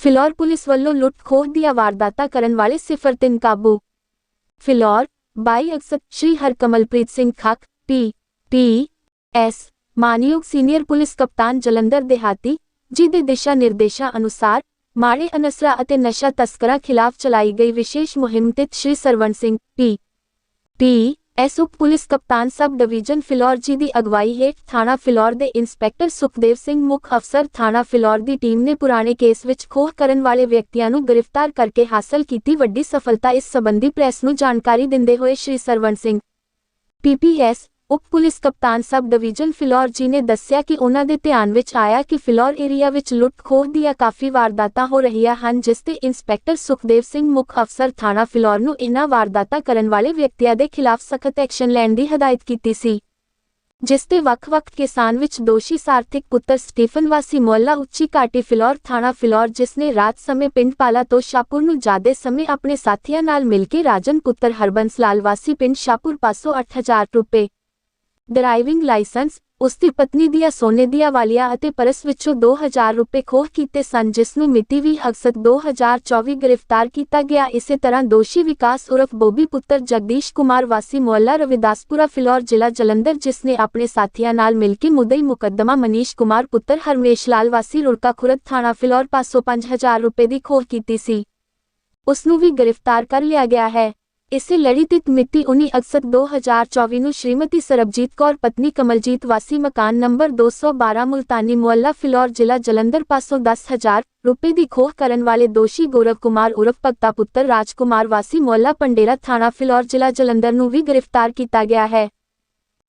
Phillaur police ਵੱਲੋਂ ਲੁੱਟ-ਖੋਹ ਦੀਆਂ ਵਾਰਦਾਤਾਂ ਕਰਨ ਵਾਲੇ ਸਿਫਰ ਤਿੰਨ ਕਾਬੂ ਫਿਲੌਰ 22 ਅਗਸਤ Shri Harkamalpreet Singh Khakh P P S ਮਾਨਯੋਗ ਸੀਨੀਅਰ ਪੁਲਿਸ ਕਪਤਾਨ ਜਲੰਧਰ ਦੇਹਾਤੀ ਜੀ ਦੇ ਦਿਸ਼ਾ ਨਿਰਦੇਸ਼ਾਂ ਅਨੁਸਾਰ ਮਾੜੇ ਅਨਸਰਾਂ ਅਤੇ ਨਸ਼ਾ ਤਸਕਰਾਂ ਖਿਲਾਫ ਚਲਾਈ ਗਈ ਵਿਸ਼ੇਸ਼ ਮੁਹਿੰਮ ਤਹਿਤ Shri Sarwan Singh P P S ਉਪ ਪੁਲਿਸ ਕਪਤਾਨ ਸਬ ਡਿਵੀਜ਼ਨ ਫਿਲੌਰ ਜੀ ਦੀ ਅਗਵਾਈ ਹੇਠ ਥਾਣਾ ਫਿਲੌਰ ਦੇ ਇੰਸਪੈਕਟਰ ਸੁਖਦੇਵ ਸਿੰਘ ਮੁੱਖ ਅਫਸਰ ਥਾਣਾ ਫਿਲੌਰ ਦੀ ਟੀਮ ਨੇ ਪੁਰਾਣੇ ਕੇਸ ਵਿੱਚ ਖੋਹ ਕਰਨ ਵਾਲੇ ਵਿਅਕਤੀਆਂ ਨੂੰ ਗ੍ਰਿਫਤਾਰ ਕਰਕੇ ਹਾਸਲ ਕੀਤੀ ਵੱਡੀ ਸਫਲਤਾ। ਇਸ ਸੰਬੰਧੀ ਪ੍ਰੈਸ ਨੂੰ ਜਾਣਕਾਰੀ ਦਿੰਦੇ ਹੋਏ ਸ਼੍ਰੀ ਸਰਵਣ ਸਿੰਘ ਪੀਪੀਐਸ ਉਪ ਪੁਲਿਸ ਕਪਤਾਨ ਸਬ ਡਿਵੀਜ਼ਨ ਫਿਲੌਰ ਜੀ ਨੇ ਦੱਸਿਆ ਕਿ ਉਹਨਾਂ ਦੇ ਧਿਆਨ ਵਿੱਚ ਆਇਆ ਕਿ ਫਿਲੌਰ ਏਰੀਆ ਵਿੱਚ ਲੁੱਟ-ਖੋਹ ਦੀਆਂ ਕਾਫੀ ਵਾਰਦਾਤਾਂ ਹੋ ਰਹੀਆਂ ਹਨ, ਜਿਸ ਤੇ ਇੰਸਪੈਕਟਰ ਸੁਖਦੇਵ ਸਿੰਘ ਮੁੱਖ ਅਫਸਰ ਥਾਣਾ ਫਿਲੌਰ ਨੂੰ ਇਹਨਾਂ ਵਾਰਦਾਤਾਂ ਕਰਨ ਵਾਲੇ ਵਿਅਕਤੀਆਂ ਦੇ ਖਿਲਾਫ ਸਖਤ ਐਕਸ਼ਨ ਲੈਣ ਦੀ ਹਦਾਇਤ ਕੀਤੀ ਸੀ, ਜਿਸ ਤੇ ਵੱਖ-ਵੱਖ ਕਿਸਾਨ ਵਿੱਚ ਦੋਸ਼ੀ ਸਾਰਥਿਕ ਪੁੱਤਰ ਸਟੀਫਨ ਵਾਸੀ ਮੁਹੱਲਾ ਉੱਚੀ ਘਾਟੀ ਫਿਲੌਰ ਥਾਣਾ ਫਿਲੌਰ, ਜਿਸ ਨੇ ਰਾਤ ਸਮੇਂ ਪਿੰਡ ਪਾਲਾ ਤੋਂ ਸ਼ਾਪੁਰ ਨੂੰ ਜਾਦੇ ਸਮੇਂ ਆਪਣੇ ਸਾਥੀਆਂ ਨਾਲ ਮਿਲ ਕੇ ਰਾਜਨ ਪੁੱਤਰ ਹਰਬੰਸ ਲਾਲ ਵਾਸੀ ਪਿੰਡ ਸ਼ਾਪੁਰ ਪਾਸੋਂ 8000 ਰੁਪਏ ਡਰਾਈਵਿੰਗ ਲਾਇਸੈਂਸ ਉਸ ਦੀ ਪਤਨੀ ਦੀਆਂ ਸੋਨੇ ਦੀਆਂ ਵਾਲੀਆਂ ਅਤੇ ਪਰਸ ਵਿੱਚੋਂ 2000 ਰੁਪਏ ਖੋਹ ਕੀਤੇ ਸਨ, ਜਿਸ ਨੂੰ ਮਿਤੀ 20 ਅਗਸਤ 2024 ਗ੍ਰਿਫਤਾਰ ਕੀਤਾ ਗਿਆ। ਇਸੇ ਤਰ੍ਹਾਂ ਦੋਸ਼ੀ ਵਿਕਾਸ ਉਰਫ ਬੋਬੀ ਪੁੱਤਰ ਜਗਦੀਸ਼ ਕੁਮਾਰ ਵਾਸੀ ਮੁਹੱਲਾ ਰਵਿਦਾਸਪੁਰਾ, ਫਿਲੌਰ ਜ਼ਿਲ੍ਹਾ ਜਲੰਧਰ, ਜਿਸ ਨੇ ਆਪਣੇ ਸਾਥੀਆਂ ਨਾਲ ਮਿਲ ਕੇ ਮੁਦਈ ਮੁਕੱਦਮਾ ਮਨੀਸ਼ ਕੁਮਾਰ ਪੁੱਤਰ ਹਰਮੇਸ਼ ਲਾਲ ਵਾਸੀ ਰੁੜਕਾ ਖੁਰਦ ਥਾਣਾ, ਫਿਲੌਰ ਪਾਸੋਂ 5000 ਰੁਪਏ ਦੀ ਖੋਹ ਕੀਤੀ ਸੀ। ਉਸ ਨੂੰ ਵੀ ਗ੍ਰਿਫਤਾਰ ਕਰ ਲਿਆ ਗਿਆ ਹੈ। ਇਸੇ ਲੜੀ ਦੀ ਮਿਤੀ 19 ਅਗਸਤ 2024 ਨੂੰ ਸ਼੍ਰੀਮਤੀ ਸਰਬਜੀਤ ਕੌਰ, ਪਤਨੀ ਕਮਲਜੀਤ, ਵਾਸੀ ਮਕਾਨ ਨੰਬਰ 212 ਮੁਲਤਾਨੀ ਮੁਹੱਲਾ ਫਿਲੌਰ, ਜ਼ਿਲ੍ਹਾ ਜਲੰਧਰ, ਪਾਸੋਂ 10000 ਰੁਪਏ ਦੀ ਖੋਹ ਕਰਨ ਵਾਲੇ ਦੋਸ਼ੀ ਗੌਰਵ ਕੁਮਾਰ ਉਰਫ ਭਗਤਾ ਪੁੱਤਰ ਰਾਜਕੁਮਾਰ, ਵਾਸੀ ਮੁਹੱਲਾ ਪੰਡੇਰਾ ਥਾਣਾ ਫਿਲੌਰ, ਜ਼ਿਲ੍ਹਾ ਜਲੰਧਰ ਨੂੰ ਵੀ ਗ੍ਰਿਫਤਾਰ ਕੀਤਾ ਗਿਆ ਹੈ।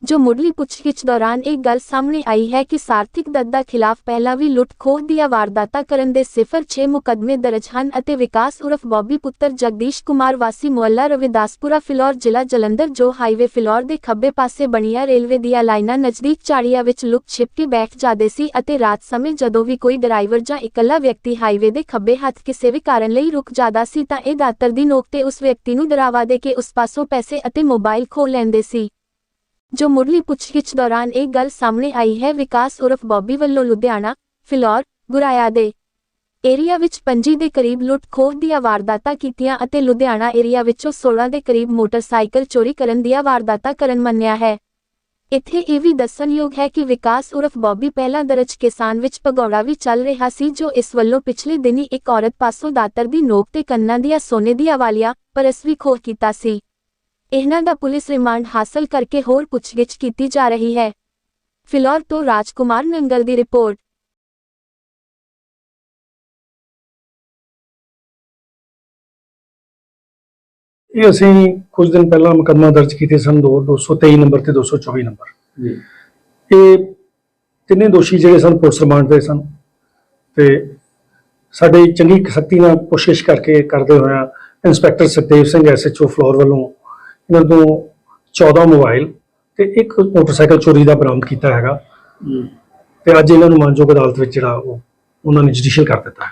ਜੋ ਮੁੱਢਲੀ ਪੁੱਛਗਿੱਛ ਦੌਰਾਨ ਇਹ ਗੱਲ ਸਾਹਮਣੇ ਆਈ ਹੈ ਕਿ ਸਾਰਥਿਕ ਦੱਦਾ ਖਿਲਾਫ ਪਹਿਲਾਂ ਵੀ ਲੁੱਟ-ਖੋਹ ਦੀਆਂ ਵਾਰਦਾਤਾਂ ਕਰਨ ਦੇ ਸਿਫਰ 6 ਮੁਕੱਦਮੇ ਦਰਜ ਹਨ ਅਤੇ ਵਿਕਾਸ ਉਰਫ ਬੌਬੀ ਪੁੱਤਰ ਜਗਦੀਸ਼ ਕੁਮਾਰ ਵਾਸੀ ਮੁਹੱਲਾ ਰਵਿਦਾਸਪੁਰਾ ਫਿਲੌਰ ਜ਼ਿਲ੍ਹਾ ਜਲੰਧਰ, ਜੋ ਹਾਈਵੇ ਫਿਲੌਰ ਦੇ ਖੱਬੇ ਪਾਸੇ ਬਣੀਆਂ ਰੇਲਵੇ ਦੀਆਂ ਲਾਈਨਾਂ ਨਜ਼ਦੀਕ ਝਾੜੀਆਂ ਵਿੱਚ ਲੁਕ ਛਿਪ ਕੇ ਬੈਠ ਜਾਂਦੇ ਸੀ ਅਤੇ ਰਾਤ ਸਮੇਂ ਜਦੋਂ ਵੀ ਕੋਈ ਡਰਾਈਵਰ ਜਾਂ ਇਕੱਲਾ ਵਿਅਕਤੀ ਹਾਈਵੇ ਦੇ ਖੱਬੇ ਹੱਥ ਕਿਸੇ ਵੀ ਕਾਰਨ ਲਈ ਰੁਕ ਜਾਂਦਾ ਸੀ ਤਾਂ ਇਹ ਦਾਤਰ ਦੀ ਨੋਕ ਤੇ ਉਸ ਵਿਅਕਤੀ ਨੂੰ ਡਰਾਵਾ ਦੇ ਕੇ ਉਸ ਪਾਸੋਂ ਪੈਸੇ ਅਤੇ ਮੋਬਾਈਲ ਖੋਹ ਲੈਂਦੇ ਸੀ। ਜੋ ਮੁੱਢਲੀ ਪੁੱਛਗਿੱਛ ਦੌਰਾਨ ਇਹ ਗੱਲ ਸਾਹਮਣੇ ਆਈ ਹੈ, ਵਿਕਾਸ ਉਰਫ ਬੌਬੀ ਵੱਲੋਂ ਲੁਧਿਆਣਾ, ਫਿਲੌਰ, ਗੁਰਾਇਆ ਦੇ ਏਰੀਆ ਵਿੱਚ ਪੰਜੀ ਦੇ ਕਰੀਬ ਲੁੱਟ ਖੋਹ ਦੀਆਂ ਵਾਰਦਾਤਾਂ ਕੀਤੀਆਂ ਅਤੇ ਲੁਧਿਆਣਾ ਏਰੀਆ ਵਿੱਚੋਂ 16 ਦੇ ਕਰੀਬ ਮੋਟਰਸਾਈਕਲ ਚੋਰੀ ਕਰਨ ਦੀਆਂ ਵਾਰਦਾਤਾਂ ਕਰਨ ਮੰਨਿਆ ਹੈ। ਇੱਥੇ ਇਹ ਵੀ ਦੱਸਣਯੋਗ ਹੈ ਕਿ ਵਿਕਾਸ ਉਰਫ ਬੌਬੀ ਪਹਿਲਾਂ ਦਰਜ ਕਿਸਾਨ ਵਿੱਚ ਭਗੌੜਾ ਵੀ ਚੱਲ ਰਿਹਾ ਸੀ, ਜੋ ਇਸ ਵੱਲੋਂ ਪਿਛਲੇ ਦਿਨੀ ਇੱਕ ਔਰਤ ਪਾਸੋਂ ਦਾਤਰ ਦੀ ਨੋਕ ਤੇ ਕੰਨਾਂ ਦੀਆਂ ਸੋਨੇ ਦੀਆਂ ਵਾਲੀਆਂ ਪਰਸ ਵੀ ਖੋਹ ਕੀਤਾ ਸੀ। ਇਹਨਾਂ ਦਾ ਪੁਲਿਸ ਰਿਮਾਂਡ ਹਾਸਲ ਕਰਕੇ ਹੋਰ ਪੁੱਛਗਿੱਛ ਕੀਤੀ ਜਾ ਰਹੀ ਹੈ। ਫਿਲੌਰ ਤੋਂ ਰਾਜਕੁਮਾਰ ਨੰਗਲ ਦੀ ਰਿਪੋਰਟ। ਇਹ ਅਸੀਂ ਕੁਝ ਦਿਨ ਪਹਿਲਾਂ ਮੁਕੱਦਮਾ ਦਰਜ ਕੀਤੇ ਸਨ ਦੋ 223 ਨੰਬਰ ਤੇ 224 ਨੰਬਰ। ਜੀ। ਇਹ ਤਿੰਨੇ ਦੋਸ਼ੀ ਜਿਹੜੇ ਸਨ ਪੁਲਿਸ ਰਿਮਾਂਡ ਤੇ ਸਨ ਤੇ ਸਾਡੇ ਚੰਗੀ ਸਖਤੀ ਨਾਲ ਕੋਸ਼ਿਸ਼ ਕਰਕੇ ਕਰਦੇ ਹੋਇਆ ਇੰਸਪੈਕਟਰ ਸਤੇਵ ਸਿੰਘ ਐਸਐਚਓ ਫਲੋਰ ਵੱਲੋਂ ਇਹਨਾਂ ਤੋਂ 14 ਮੋਬਾਈਲ ਤੇ ਇੱਕ ਮੋਟਰਸਾਈਕਲ ਚੋਰੀ ਦਾ ਬਰਾਮਦ ਕੀਤਾ ਹੈਗਾ। ਤੇ ਅੱਜ ਇਹਨਾਂ ਨੂੰ ਮਾਨਯੋਗ ਅਦਾਲਤ ਵਿੱਚ ਜਿਹੜਾ ਉਹ ਉਹਨਾਂ ਨੇ ਜੁਡੀਸ਼ੀਅਲ ਕਰ ਦਿੱਤਾ ਹੈ